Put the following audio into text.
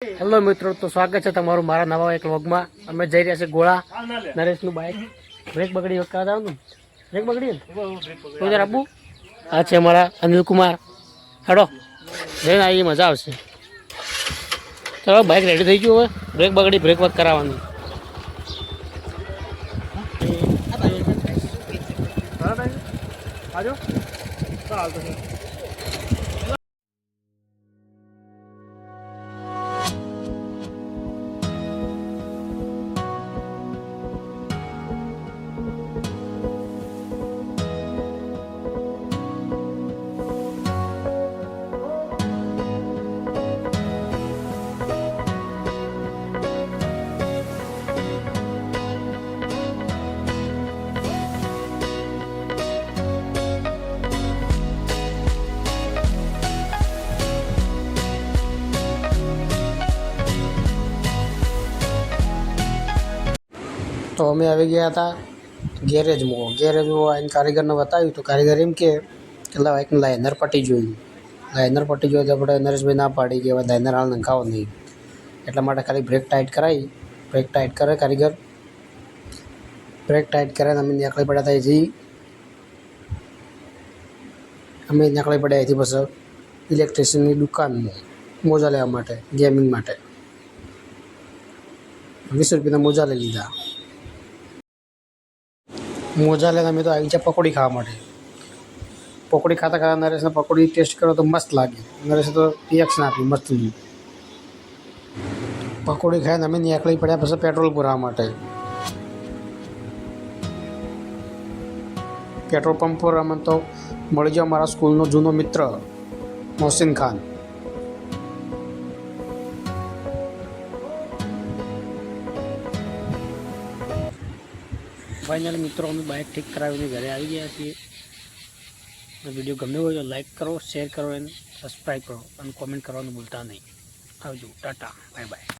Hello મિત્રો, તો સ્વાગત છે તમારું મારા નવા એક વ્લોગમાં અમે જઈ રહ્યા છીએ ગોળા. નરેશનું બાઇક બ્રેક બગડી વખત આવવાનું બ્રેક બગડી તો જરા આપવું આ છે અમારા અનિલ કુમાર હેડો. જઈને આવી મજા આવશે. ચલો બાઇક રેડી થઈ ગયું હવે. બ્રેક બગડી બ્રેક વર્ક કરાવવાનું. આજો તો અમે આવી ગયા હતા ગેરેજમાં. ગેરેજમાં આવીને કારીગરને બતાવ્યું તો કારીગર એમ કે કે એક લાઇનર પટી જોયું લાઇનર પટી જોયું તો આપણે નરેશભાઈ ના પાડી કે હવે લાઇનર હાલ નંખાવો નહીં. એટલા માટે ખાલી બ્રેક ટાઈટ કરાવી. બ્રેક ટાઈટ કરે કારીગર. બ્રેક ટાઈટ કરે અમે નીકળી પડ્યા હતા અહીંથી. અમે નીકળી પડ્યા અહીંથી પછી ઇલેક્ટ્રિશિયનની દુકાનમાં મોજા લેવા માટે, ગેમિંગ માટે. વીસ રૂપિયાના મોજા લઈ લીધા. મોજા લઈને અમે તો આવી ગયા પકોડી ખાવા માટે. પકોડી ખાતા ખાતા નરેશને પકોડી ટેસ્ટ કરો તો મસ્ત લાગી નરેશે તો રિએક્શન આપ્યું મસ્ત લીધું પકોડી ખાઈને અમે નીકળી પડ્યા પછી પેટ્રોલ પુરાવા માટે. પેટ્રોલ પંપ પર અમે તો મળી ગયો મારા સ્કૂલનો જૂનો મિત્ર મોહસિન ખાન. ફાઇનલ મિત્રો, અમે બાઇક ઠીક કરાવીને ઘરે આવી ગયા છીએ. વીડિયો ગમ્યો હોય તો લાઇક કરો શેર કરો અને સબસ્ક્રાઈબ કરો. અને કોમેન્ટ કરવાનું ભૂલતા નહીં. આવજો. ટાટા. Bye bye